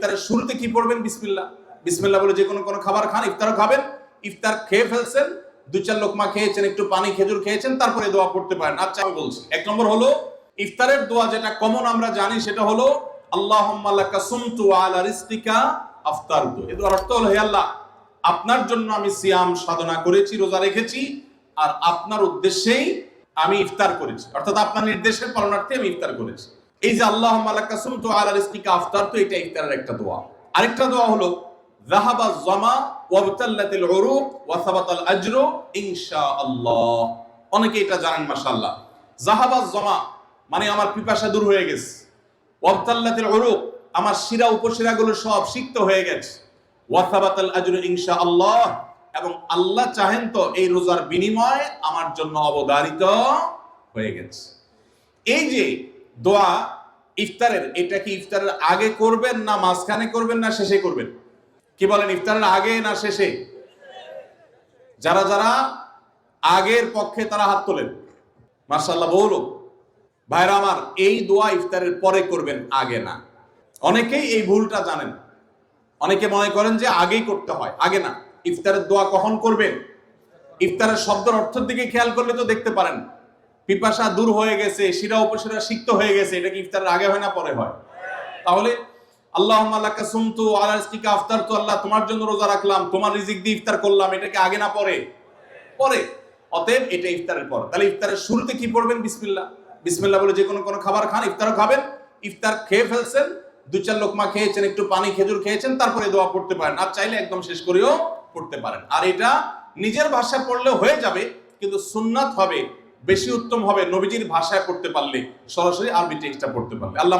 ইফতারের শুরুতে কি পড়বেন? বিসমিল্লাহ। বিসমিল্লাহ বলে যে কোনো কোনো খাবার খান, ইফতারও খাবেন। ইফতার খেয়ে ফেলছেন, দু চার লোকমা খেয়েছেন, একটু পানি, খেজুর খেয়েছেন, তারপরে দোয়া পড়তে পারেন। আচ্ছা আমি বলছি, এক নম্বর হলো, ইফতারের দোয়া যেটা কমন আমরা জানি, সেটা হলো, আল্লাহুম্মা লাকা সুমতু আলা রিজকিকা আফতারতু। এর অর্থ হলো, হে আল্লাহ, আপনার জন্য আমি সিয়াম সাধনা করেছি, রোজা রেখেছি, আর আপনার উদ্দেশ্যেই আমি ইফতার করেছি। অর্থাৎ আপনার নির্দেশের পালনার্থে আমি ইফতার করেছি। এই যে আল্লাহ মালাকা সুমতু আলা রিজকিকা আফতার, তো এটা ইফতারের একটা দোয়া। আরেকটা দোয়া হলো, যাহাবা জামা ওয়াবতাল্লাতিল উরুক ওয়া সাবাতাল আজরু ইনশাআল্লাহ। অনেকে এটা জানেন, মাশাআল্লাহ। যাহাবা জামা মানে আমার পিপাসা দূর হয়ে গেছে। ওয়াবতাল্লাতিল উরুক, আমার শিরা উপশিরাগুলো সব সিক্ত হয়ে গেছে। ওয়া সাবাতাল আজরু ইনশাআল্লাহ। এবং আল্লাহ চাহেন তো এই রোজার বিনিময় আমার জন্য অবদারিত হয়ে গেছে। এই যে দোয়া ইফতারের, এটা কি ইফতারের আগে করবেন না মাঝখানে করবেন না শেষে করবেন? কি বলেন, ইফতারের আগে না শেষে? যারা যারা আগের পক্ষে তারা হাত তোলেন। মার্শাল্লাহ বলো। ভাইরা আমার, এই দোয়া ইফতারের পরে করবেন, আগে না। অনেকেই এই ভুলটা জানেন। অনেকে মনে করেন যে আগেই করতে হয়, আগে না। ইফতারের দোয়া কখন করবেন? ইফতারের শব্দের অর্থের দিকে খেয়াল করলে তো দেখতে পারেন। পিপাসা দূর হয়ে গেছে, শিরা উপশিরা সিক্ত হয়ে গেছে, এটা কি ইফতারের আগে হয় না পরে হয়? তাহলে আল্লাহ আল্লাহকে সুমতু আলা রিজকিকা আফতার তো আল্লাহ তোমার জন্য রোজা রাখলাম, তোমার রিজিক দিয়ে ইফতার করলাম, এটা কি আগে না পরে? পরে। অতএব এটা ইফতারের পর। তাহলে ইফতারের শুরুতে কি পড়বেন? বিসমিল্লাহ। বিসমিল্লাহ বলে যে কোনো কোনো খাবার খান, ইফতারও খাবেন, ইফতার খেয়ে ফেলছেন, দু চার লোকমা খেয়েছেন, একটু পানি খেজুর খেয়েছেন, তারপরে দোয়া পড়তে পারেন। আর চাইলে একদম শেষ করেও পড়তে পারেন। আর এটা নিজের ভাষা পড়লে হয়ে যাবে, কিন্তু সুন্নাত হবে বেশি উত্তম হবে নবীজির ভাষায় পড়তে পারলে সরাসরি আরবি টেক্সটটা পড়তে পারলে। আল্লাহ